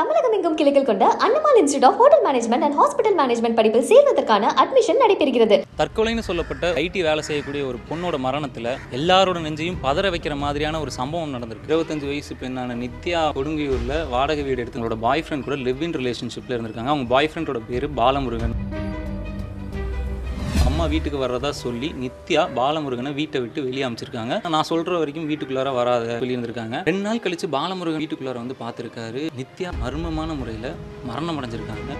தமிழகம் எங்கும் கிளைகள் கொண்ட Annamalai institute of hotel management and hospital management படிப்பில் சேர்வதற்கான அட்மிஷன் நடைபெறுகிறது. தற்கொலைன்னு சொல்லப்பட்ட ஐடி வேலை செய்யக்கூடிய ஒரு பொண்ணோட மரணத்தில் எல்லாரோட நெஞ்சையும் பதற வைக்கிற மாதிரியான ஒரு சம்பவம் நடந்திருக்கு. இருபத்தஞ்சு வயசு பெண்ணான நித்யா கொடுங்கியூரில் வாடகை வீடு எடுத்தவங்களோட பாய் ஃப்ரெண்ட் கூட லிவ் இன் ரிலேஷன்ஷிப்பில் இருந்திருக்காங்க. அவங்க பாய் ஃப்ரெண்டோட பேர் பாலமுருகன். அம்மா வீட்டுக்கு வர்றதா சொல்லி நித்யா பாலமுருகனை வீட்டை விட்டு வெளியே அமைச்சிருக்காங்க. நான் சொல்ற வரைக்கும் வீட்டுக்குள்ளார வராத சொல்லி இருந்திருக்காங்க ரெண்டு நாள் கழிச்சு பாலமுருகன் வீட்டுக்குள்ளார வந்து பார்த்துருக்காரு. நித்யா மர்மமான முறையில் மரணம் அடைஞ்சிருக்காங்க.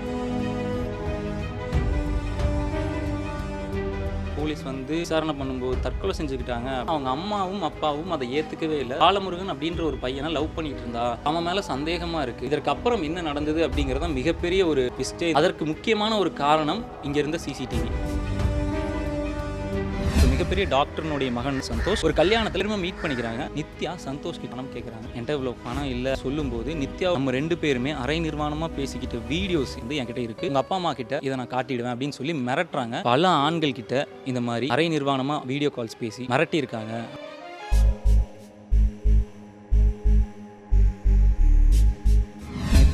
போலீஸ் வந்து விசாரணை பண்ணும்போது தற்கொலை செஞ்சுக்கிட்டாங்க. அவங்க அம்மாவும் அப்பாவும் அதை ஏத்துக்கவே இல்லை. பாலமுருகன் அப்படின்ற ஒரு பையனை லவ் பண்ணிட்டு இருந்தா. அவன் மேல சந்தேகமா இருக்கு. இதற்கப்புறம் என்ன நடந்தது அப்படிங்கறத மிகப்பெரிய ஒரு மிஸ்டேக் அதற்கு முக்கியமான ஒரு காரணம் இங்க இருந்த சிசிடிவி மிகப்பெரிய டாக்டர்னுடைய மகன் சந்தோஷ். ஒரு கல்யாணத்துல திரும்ப மீட் பண்ணிக்கிறாங்க. நித்யா சந்தோஷ்க்கு பணம் கேட்குறாங்க என்கிட்ட இவ்வளோ பணம் இல்லை சொல்லும்போது நித்யா நம்ம ரெண்டு பேருமே அரை நிர்வாணமா பேசிக்கிட்ட வீடியோஸ் வந்து என்கிட்ட இருக்கு. உங்க அப்பா அம்மா கிட்ட இதை நான் காட்டிடுவேன் அப்படின்னு சொல்லி மிரட்டுறாங்க. பல ஆண்கள் கிட்ட இந்த மாதிரி அரை நிர்வாணமா வீடியோ கால்ஸ் பேசி மிரட்டி இருக்காங்க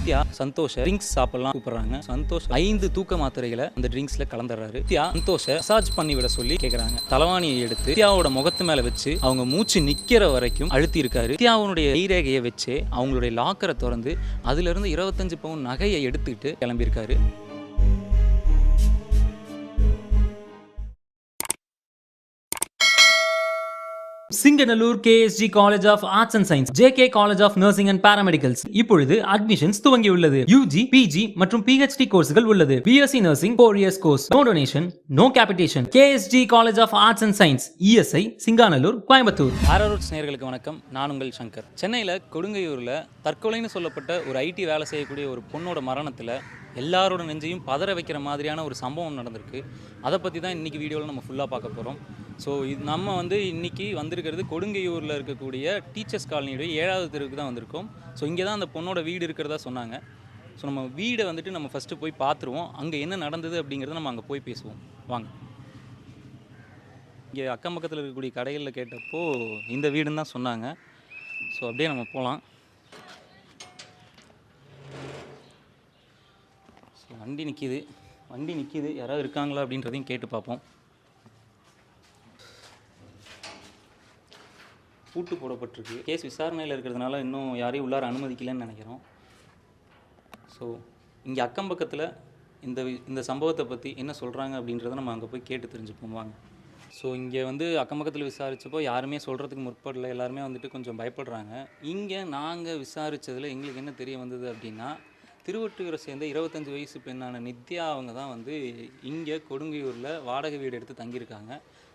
நித்யா சந்தோஷ ட்ரிங்க்ஸ் சாப்பிடலாம் கூப்பிடுறாங்க. சந்தோஷ் ஐந்து தூக்க மாத்திரைகளை அந்த ட்ரிங்க்ஸ்ல கலந்துடுறாரு. நித்யா சந்தோஷ மசாஜ் பண்ணி விட சொல்லி கேக்குறாங்க. தலவாணியை எடுத்து நித்யாவோட முகத்து மேல வச்சு அவங்க மூச்சு நிக்கிற வரைக்கும் அழுத்தி இருக்காரு நித்யாவுடைய கைரேகையை வச்சு அவங்களுடைய லாக்கரை திறந்து அதுல இருந்து இருபத்தஞ்சு பவுன் நகையை எடுத்துக்கிட்டு கிளம்பியிருக்காரு. Singanallur KSG college of arts and science J K college of nursing and paramedicals இப்பொழுது அட்மிஷன்ஸ் துவங்கியுள்ளது. யூஜி பிஜி மற்றும் பிஹெச்டி கோர்ஸ்கள் உள்ளது. BSc nursing four years course no donation no capitation KSG college of arts and science ESI Singanallur Coimbatore road நேயர்களுக்கு வணக்கம். நான் உங்கள் சங்கர். சென்னையில் கொடுங்கையூரில் தற்கொலைன்னு சொல்லப்பட்ட ஒரு ஐடி வேலை செய்யக்கூடிய ஒரு பொண்ணோட மரணத்தில் எல்லாரோட நெஞ்சையும் பதற வைக்கிற மாதிரியான ஒரு சம்பவம் நடந்திருக்கு. அதை பற்றி தான் இன்றைக்கி வீடியோவில் நம்ம ஃபுல்லாக பார்க்க போகிறோம் ஸோ இது நம்ம வந்து இன்றைக்கி வந்திருக்கிறது கொடுங்கையூரில் இருக்கக்கூடிய டீச்சர்ஸ் காலனியுடைய ஏழாவது தெருவுக்கு தான் வந்திருக்கோம். ஸோ இங்கே தான் அந்த பொண்ணோட வீடு இருக்கிறதா சொன்னாங்க. ஸோ நம்ம வீடை வந்துட்டு நம்ம ஃபஸ்ட்டு போய் பார்த்துருவோம். அங்கே என்ன நடந்தது அப்படிங்கிறத நம்ம அங்கே போய் பேசுவோம். வாங்க. இங்கே அக்கம் பக்கத்தில் இருக்கக்கூடிய கடைகளில் கேட்டப்போ இந்த வீடுன்னு தான் சொன்னாங்க. ஸோ அப்படியே நம்ம போகலாம் வண்டி நிற்கிது வண்டி நிற்கிது யாராவது இருக்காங்களா அப்படின்றதையும் கேட்டு பார்ப்போம். பூட்டு போடப்பட்டிருக்கு. கேஸ் விசாரணையில் இருக்கிறதுனால இன்னும் யாரையும் உள்ளார அனுமதிக்கலன்னு நினைக்கிறோம். ஸோ இங்கே அக்கம் பக்கத்தில் இந்த இந்த சம்பவத்தை பற்றி என்ன சொல்கிறாங்க அப்படின்றத நம்ம அங்கே போய் கேட்டு தெரிஞ்சுப்போம். வாங்க. ஸோ இங்கே வந்து அக்கம் பக்கத்தில் விசாரிச்சப்போ யாருமே சொல்கிறதுக்கு முற்படல. எல்லாருமே வந்துட்டு கொஞ்சம் பயப்படுறாங்க. இங்கே நாங்கள் விசாரித்ததில் எங்களுக்கு என்ன தெரிய வந்தது அப்படின்னா திருவொற்றியூரை சேர்ந்த இருபத்தஞ்சு வயசு பெண்ணான நித்யா அவங்க தான் வந்து இங்கே கொடுங்கையூரில் வாடகை வீடு எடுத்து தங்கியிருக்காங்க.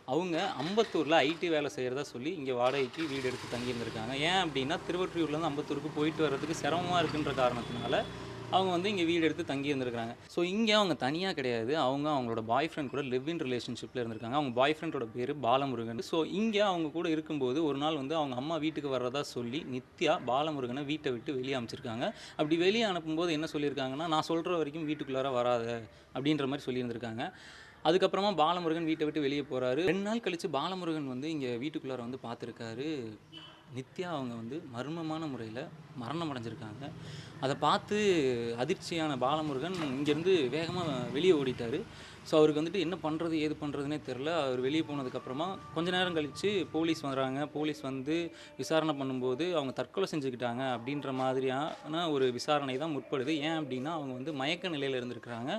அவங்க அம்பத்தூரில் ஐடி வேலை செய்கிறதா சொல்லி இங்கே வாடகைக்கு வீடு எடுத்து தங்கியிருந்திருக்காங்க. ஏன் அப்படின்னா திருவொற்றியூர்லேருந்து அம்பத்தூருக்கு போயிட்டு வர்றதுக்கு சிரமமாக இருக்குன்ற காரணத்தினால அவங்க வந்து இங்கே வீடு எடுத்து தங்கி இருந்திருக்காங்க ஸோ இங்கே அவங்க தனியாக கிடையாது. அவங்க அவங்களோட பாய் ஃப்ரெண்ட் கூட லிவ் இன் ரிலேஷன்ஷிப்பில் இருந்திருக்காங்க. அவங்க பாய் ஃப்ரெண்டோட பேர் பாலமுருகன். ஸோ இங்கே அவங்க கூட இருக்கும்போது ஒரு நாள் வந்து அவங்க அம்மா வீட்டுக்கு வர்றதா சொல்லி நித்யா பாலமுருகனை வீட்டை விட்டு வெளியே அமைச்சிருக்காங்க அப்படி வெளியே அனுப்பும்போது என்ன சொல்லியிருக்காங்கன்னா நான் சொல்கிற வரைக்கும் வீட்டுக்குள்ளார வராத அப்படின்ற மாதிரி சொல்லியிருந்திருக்காங்க. அதுக்கப்புறமா பாலமுருகன் வீட்டை விட்டு வெளியே போகிறாரு ரெண்டு நாள் கழித்து பாலமுருகன் வந்து இங்கே வீட்டுக்குள்ளார வந்து பார்த்துருக்காரு. நித்யா அவங்க வந்து மர்மமான முறையில் மரணம் அடைஞ்சிருக்காங்க அதை பார்த்து அதிர்ச்சியான பாலமுருகன் இங்கேருந்து வேகமாக வெளியே ஓடிட்டார். ஸோ அவருக்கு வந்துட்டு என்ன பண்ணுறது ஏது பண்ணுறதுனே தெரில அவர் வெளியே போனதுக்கப்புறமா கொஞ்ச நேரம் கழித்து போலீஸ் வராங்க. போலீஸ் வந்து விசாரணை பண்ணும்போது அவங்க தற்கொலை செஞ்சுக்கிட்டாங்க அப்படின்ற மாதிரியான ஒரு விசாரணை தான் முற்படுது. ஏன் அப்படின்னா அவங்க வந்து மயக்க நிலையில் இருந்திருக்கிறாங்க.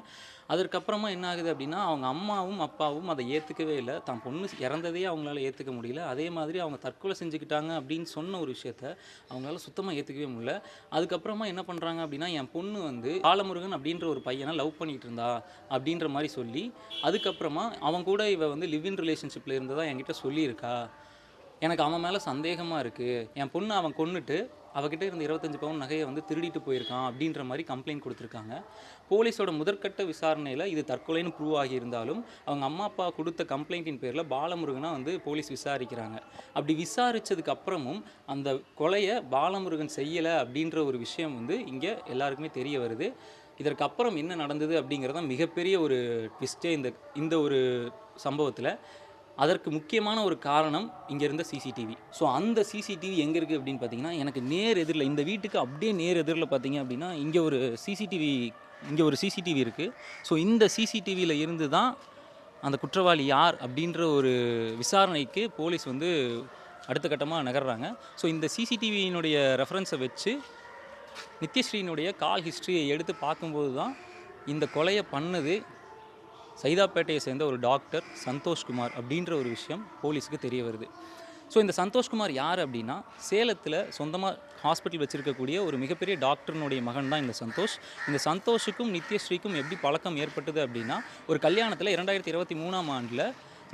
அதற்கப்புறமா என்ன ஆகுது அப்படின்னா அவங்க அம்மாவும் அப்பாவும் அதை ஏற்றுக்கவே இல்லை. தான் பொண்ணு இறந்ததே அவங்களால ஏற்றுக்க முடியல. அதே மாதிரி அவங்க தற்கொலை செஞ்சுக்கிட்டாங்க அப்படின்னு சொன்ன ஒரு விஷயத்த அவங்களால சுத்தமாக ஏற்றுக்கவே முடியல. அதுக்கப்புறமா என்ன பண்ணுறாங்க அப்படின்னா என் பொண்ணு வந்து பாலமுருகன் அப்படின்ற ஒரு பையனை லவ் பண்ணிட்டு இருந்தா அப்படின்ற மாதிரி சொல்லி அதுக்கப்புறமா அவன் கூட இவ வந்து லிவ் இன் ரிலேஷன்ஷிப்பில் இருந்ததாக என்கிட்ட சொல்லியிருக்கா. எனக்கு அவன் மேலே சந்தேகமாக இருக்குது என் பொண்ணு அவன் கொன்னுட்டு அவகிட்ட இருந்த இருபத்தஞ்சு பவுன் நகையை வந்து திருடிட்டு போயிருக்கான் அப்படின்ற மாதிரி கம்ப்ளைண்ட் கொடுத்துருக்காங்க. போலீஸோட முதற்கட்ட விசாரணையில் இது தற்கொலைன்னு ப்ரூவ் ஆகியிருந்தாலும் அவங்க அம்மா அப்பா கொடுத்த கம்ப்ளைண்ட்டின் பேரில் பாலமுருகனாக வந்து போலீஸ் விசாரிக்கிறாங்க. அப்படி விசாரித்ததுக்கு அப்புறமும் அந்த கொலையை பாலமுருகன் செய்யலை அப்படின்ற ஒரு விஷயம் வந்து இங்கே எல்லாருக்குமே தெரிய வருது. இதற்கு அப்புறம் என்ன நடந்தது அப்படிங்கிறது தான் மிகப்பெரிய ஒரு ட்விஸ்ட்டே இந்த இந்த ஒரு சம்பவத்தில். அதற்கு முக்கியமான ஒரு காரணம் இங்கே இருந்த சிசிடிவி ஸோ அந்த சிசிடிவி எங்கே இருக்குது அப்படின்னு பார்த்தீங்கன்னா எனக்கு நேர் எதிரில் இந்த வீட்டுக்கு அப்படியே நேர் எதிரில் பார்த்தீங்க அப்படின்னா இங்கே ஒரு சிசிடிவி இங்கே ஒரு சிசிடிவி இருக்குது ஸோ இந்த சிசிடிவியில் இருந்து தான் அந்த குற்றவாளி யார் அப்படின்ற ஒரு விசாரணைக்கு போலீஸ் வந்து அடுத்த கட்டமாக நகர்றாங்க. ஸோ இந்த சிசிடிவியினுடைய ரெஃபரன்ஸை வச்சு நித்யஸ்ரீனுடைய கால் ஹிஸ்ட்ரியை எடுத்து பார்க்கும்போது தான் இந்த கொலையை பண்ணது சைதாப்பேட்டையை சேர்ந்த ஒரு டாக்டர் சந்தோஷ்குமார் அப்படின்ற ஒரு விஷயம் போலீஸுக்கு தெரிய வருது. ஸோ இந்த சந்தோஷ்குமார் யார் அப்படின்னா சேலத்தில் சொந்தமாக ஹாஸ்பிட்டல் வச்சுருக்கக்கூடிய ஒரு மிகப்பெரிய டாக்டர்னுடைய மகன் தான் இந்த சந்தோஷ். இந்த சந்தோஷுக்கும் நித்யஸ்ரீக்கும் எப்படி பழக்கம் ஏற்பட்டது அப்படின்னா ஒரு கல்யாணத்தில் இரண்டாயிரத்தி இருபத்தி மூணாம் ஆண்டில்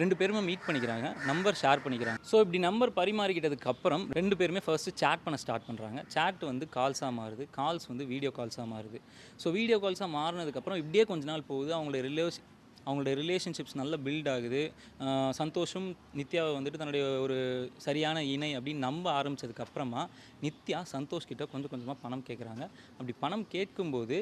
ரெண்டு பேருமே மீட் பண்ணிக்கிறாங்க நம்பர் ஷேர் பண்ணிக்கிறாங்க. ஸோ இப்படி நம்பர் பரிமாறிக்கிட்டதுக்கு அப்புறம் ரெண்டு பேருமே ஃபர்ஸ்ட்டு சேட் பண்ண ஸ்டார்ட் பண்ணுறாங்க சேட் வந்து கால்ஸாக மாறுது கால்ஸ் வந்து வீடியோ கால்ஸாக மாறுது. ஸோ வீடியோ கால்ஸாக மாறினதுக்கப்புறம் இப்படியே கொஞ்ச நாள் போகுது அவங்களோட ரிலேஷ் அவங்களோட ரிலேஷன்ஷிப்ஸ் நல்லா பில்ட் ஆகுது. சந்தோஷம் சந்தோஷும் நித்யாவை வந்துட்டு தன்னுடைய ஒரு சரியான இணை அப்படின்னு நம்ப ஆரம்பிச்சதுக்கு அப்புறமா நித்யா சந்தோஷ் கிட்ட கொஞ்சம் கொஞ்சமாக பணம் கேட்குறாங்க அப்படி பணம் கேட்கும்போது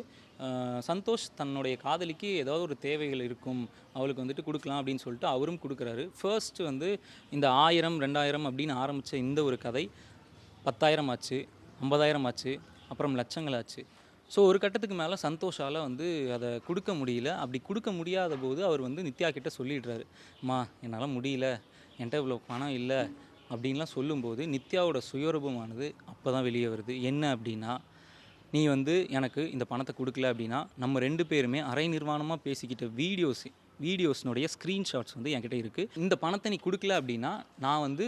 சந்தோஷ் தன்னுடைய காதலிக்கு ஏதாவது ஒரு தேவைகள் இருக்கும் அவளுக்கு வந்துட்டு கொடுக்கலாம் அப்படின்னு சொல்லிட்டு அவரும் கொடுக்குறாரு. ஃபர்ஸ்ட் வந்து இந்த ஆயிரம் ரெண்டாயிரம் அப்படின்னு ஆரம்பித்த இந்த ஒரு கதை பத்தாயிரம் ஆச்சு ஐம்பதாயிரம் ஆச்சு அப்புறம் லட்சங்கள் ஆச்சு. ஸோ ஒரு கட்டத்துக்கு மேலே சந்தோஷால் வந்து அதை கொடுக்க முடியல. அப்படி கொடுக்க முடியாத போது அவர் வந்து நித்யா கிட்ட சொல்லிடுறாரு. அம்மா என்னால் முடியல. என்கிட்ட இவ்வளோ பணம் இல்லை. அப்படின்லாம் சொல்லும்போது நித்யாவோட சுயரூபமானது அப்போ தான் வெளியே வருது. என்ன அப்படின்னா நீ வந்து எனக்கு இந்த பணத்தை கொடுக்கல அப்படின்னா நம்ம ரெண்டு பேருமே அரை நிர்வாணமாக பேசிக்கிட்ட வீடியோஸ் வீடியோஸ்னுடைய ஸ்க்ரீன்ஷாட்ஸ் வந்து என்கிட்ட இருக்குது இந்த பணத்தை நீ கொடுக்கல அப்படின்னா நான் வந்து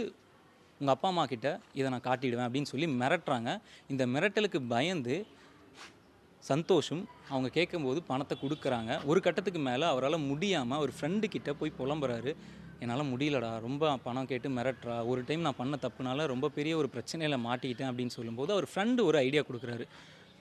உங்கள் அப்பா அம்மா கிட்ட இதை நான் காட்டிடுவேன் அப்படின்னு சொல்லி மிரட்டுறாங்க. இந்த மிரட்டலுக்கு பயந்து சந்தோஷும். அவங்க கேட்கும்போது பணத்தை கொடுக்குறாங்க. ஒரு கட்டத்துக்கு மேலே அவரால் முடியாமல் ஒரு ஃப்ரெண்டு கிட்ட போய் புலம்புறாரு. என்னால் முடியலடா. ரொம்ப பணம் கேட்டு மிரட்டுறா. ஒரு டைம் நான் பண்ண தப்புனால ரொம்ப பெரிய ஒரு பிரச்சனையில் மாட்டிக்கிட்டேன் அப்படின்னு சொல்லும்போது அவர் ஃப்ரெண்டு ஒரு ஐடியா கொடுக்குறாரு.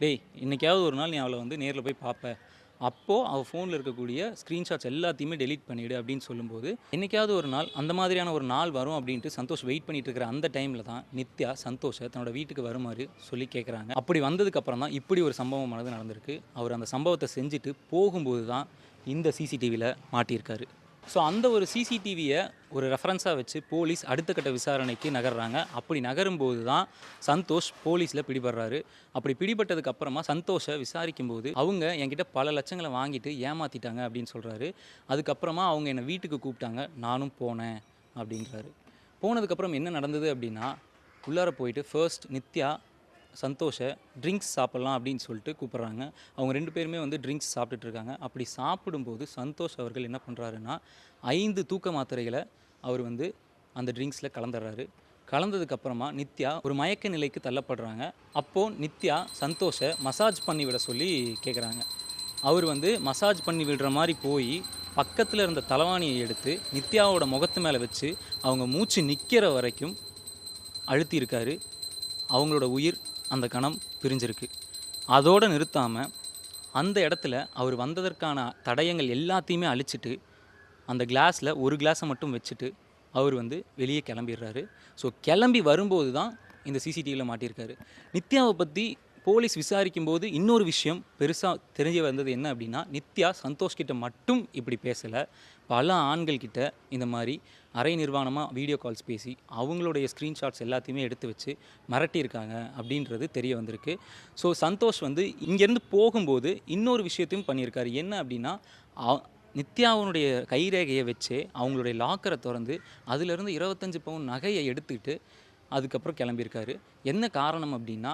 டேய் இன்னைக்காவது ஒரு நாள் நீ அவளை வந்து நேரில் போய் பார்ப்பேன் அப்போது அவள் ஃபோனில் இருக்கக்கூடிய ஸ்க்ரீன்ஷாட்ஸ் எல்லாத்தையுமே டெலீட் பண்ணிவிடு அப்படின்னு சொல்லும்போது என்றைக்காவது ஒரு நாள் அந்த மாதிரியான ஒரு நாள் வரும் அப்படின்ட்டு சந்தோஷ் வெயிட் பண்ணிட்டு இருக்கிற அந்த டைமில் தான் நித்யா சந்தோஷை தன்னோட வீட்டுக்கு வருமாறு சொல்லி கேட்குறாங்க அப்படி வந்ததுக்கப்புறம் தான் இப்படி ஒரு சம்பவமானது நடந்திருக்கு. அவர் அந்த சம்பவத்தை செஞ்சுட்டு போகும்போது தான் இந்த சிசிடிவியில் மாட்டியிருக்காரு. ஸோ அந்த ஒரு சிசிடிவியை ஒரு ரெஃபரன்ஸாக வச்சு போலீஸ் அடுத்த கட்ட விசாரணைக்கு நகர்றாங்க. அப்படி நகரும்போது தான் சந்தோஷ் போலீஸில் பிடிபடுறாரு. அப்படி பிடிபட்டதுக்கு அப்புறமா சந்தோஷை விசாரிக்கும்போது அவங்க என்கிட்ட பல லட்சங்களை வாங்கிட்டு ஏமாற்றிட்டாங்க அப்படின்னு சொல்கிறாரு அதுக்கப்புறமா அவங்க என்னை வீட்டுக்கு கூப்பிட்டாங்க. நானும் போனேன் அப்படின்றாரு. போனதுக்கப்புறம் என்ன நடந்தது அப்படின்னா உள்ளார போயிட்டு ஃபர்ஸ்ட் நித்யா சந்தோஷை ட்ரிங்க்ஸ் சாப்பிட்லாம் அப்படின்னு சொல்லிட்டு கூப்பிட்றாங்க. அவங்க ரெண்டு பேருமே வந்து ட்ரிங்க்ஸ் சாப்பிட்டுட்டு இருக்காங்க. அப்படி சாப்பிடும்போது சந்தோஷ் அவர்கள் என்ன பண்ணுறாருன்னா ஐந்து தூக்க மாத்திரைகளை அவர் வந்து அந்த ட்ரிங்க்ஸில் கலந்துடுறாரு. கலந்ததுக்கப்புறமா நித்யா ஒரு மயக்க நிலைக்கு தள்ளப்படுறாங்க. அப்போது நித்யா சந்தோஷை மசாஜ் பண்ணி விட சொல்லி கேட்குறாங்க அவர் வந்து மசாஜ் பண்ணி விடுற மாதிரி போய் பக்கத்தில் இருந்த தலைவாணியை எடுத்து நித்யாவோட முகத்து மேலே வச்சு அவங்க மூச்சு நிற்கிற வரைக்கும் அழுத்தியிருக்காரு. அவங்களோட உயிர் அந்த கணம் பிரிஞ்சிருக்கு. அதோடு நிறுத்தாமல் அந்த இடத்துல அவர் வந்ததற்கான தடயங்கள் எல்லாத்தையுமே அழிச்சிட்டு அந்த கிளாஸில் ஒரு கிளாஸை மட்டும் வச்சுட்டு அவர் வந்து வெளியே கிளம்பிடுறாரு. ஸோ கிளம்பி வரும்போது தான் இந்த சிசிடிவியில் மாட்டியிருக்காரு. நித்யாவை பற்றி போலீஸ் விசாரிக்கும் போது இன்னொரு விஷயம் பெருசாக தெரிஞ்சு வந்தது என்ன அப்படின்னா நித்யா சந்தோஷ்கிட்ட மட்டும் இப்படி பேசலை. பல ஆண்கள்கிட்ட இந்த மாதிரி அரை நிர்வாணமாக வீடியோ கால்ஸ் பேசி அவங்களுடைய ஸ்க்ரீன்ஷாட்ஸ் எல்லாத்தையுமே எடுத்து வச்சு மிரட்டியிருக்காங்க அப்படின்றது தெரிய வந்திருக்கு. ஸோ சந்தோஷ் வந்து இங்கேருந்து போகும்போது இன்னொரு விஷயத்தையும் பண்ணியிருக்காரு. என்ன அப்படின்னா நித்யாவுனுடைய கைரேகையை வச்சு அவங்களுடைய லாக்கரை திறந்து அதிலிருந்து இருபத்தஞ்சி பவுன் நகையை எடுத்துக்கிட்டு அதுக்கப்புறம் கிளம்பியிருக்காரு. என்ன காரணம் அப்படின்னா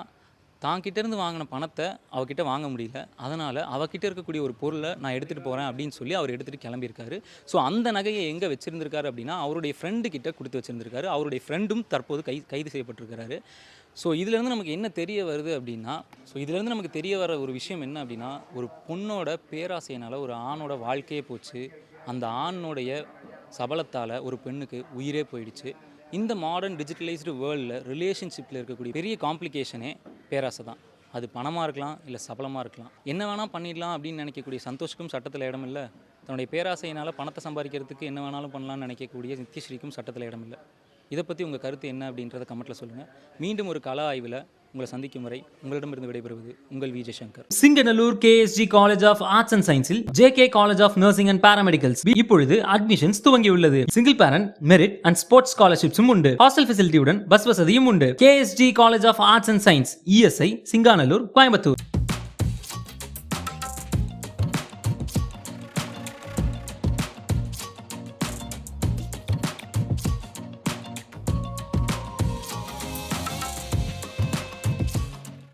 தான் கிட்டேருந்து வாங்கின பணத்தை அவகிட்ட வாங்க முடியல. அதனால் அவகிட்ட இருக்கக்கூடிய ஒரு பொருளை நான் எடுத்துகிட்டு போகிறேன் அப்படின்னு சொல்லி அவர் எடுத்துகிட்டு கிளம்பியிருக்காரு. ஸோ அந்த நகையை எங்கே வச்சுருந்துருக்காரு அப்படின்னா அவருடைய ஃப்ரெண்டு கிட்ட கொடுத்து வச்சுருந்துருக்காரு. அவருடைய ஃப்ரெண்டும் தற்போது கை கைது செய்யப்பட்டிருக்கிறாரு. ஸோ இதுலேருந்து நமக்கு என்ன தெரிய வருது அப்படின்னா ஸோ இதுலேருந்து நமக்கு தெரிய வர ஒரு விஷயம் என்ன அப்படின்னா ஒரு பொண்ணோட பேராசையினால் ஒரு ஆணோட வாழ்க்கையே போச்சு. அந்த ஆணுடைய சபலத்தால் ஒரு பெண்ணுக்கு உயிரே போயிடுச்சு. இந்த மாடர்ன் டிஜிட்டலைஸ்டு வேர்ல்டில் ரிலேஷன்ஷிப்பில் இருக்கக்கூடிய பெரிய காம்ப்ளிகேஷனே பேராசை தான். அது பணமாக இருக்கலாம் இல்லை சபலமாக இருக்கலாம். என்ன வேணால் பண்ணிடலாம் அப்படின்னு நினைக்கக்கூடிய சந்தோஷுக்கும் சட்டத்தில் இடம் இல்லை. தன்னுடைய பேராசையினால் பணத்தை சம்பாதிக்கிறதுக்கு என்ன வேணாலும் பண்ணலாம்னு நினைக்கக்கூடிய நித்யஸ்ரீக்கும் சட்டத்தில் இடம் இல்லை. இதை பற்றி உங்கள் கருத்து என்ன அப்படின்றத கமெண்ட்டில் சொல்லுங்கள் மீண்டும் ஒரு கல ஆய்வில் உங்களை சந்திக்கும் வரை உங்களிடமிருந்து விடைபெறுவது உங்கள் V. Jaishankar Singanallur KSG college of arts and சயின்ஸில் J. K. College of nursing and paramedicals. இப்பொழுது அட்மிஷன்ஸ் துவங்கியுள்ளது. Single parent merit and sports ஸ்காலர்ஷிப்ஸும் உண்டு. ஹாஸ்டல் ஃபெசிலிட்டியுடன் பஸ் வசதியும் உண்டு. KSG college of arts and science ESI Singanallur Coimbatore.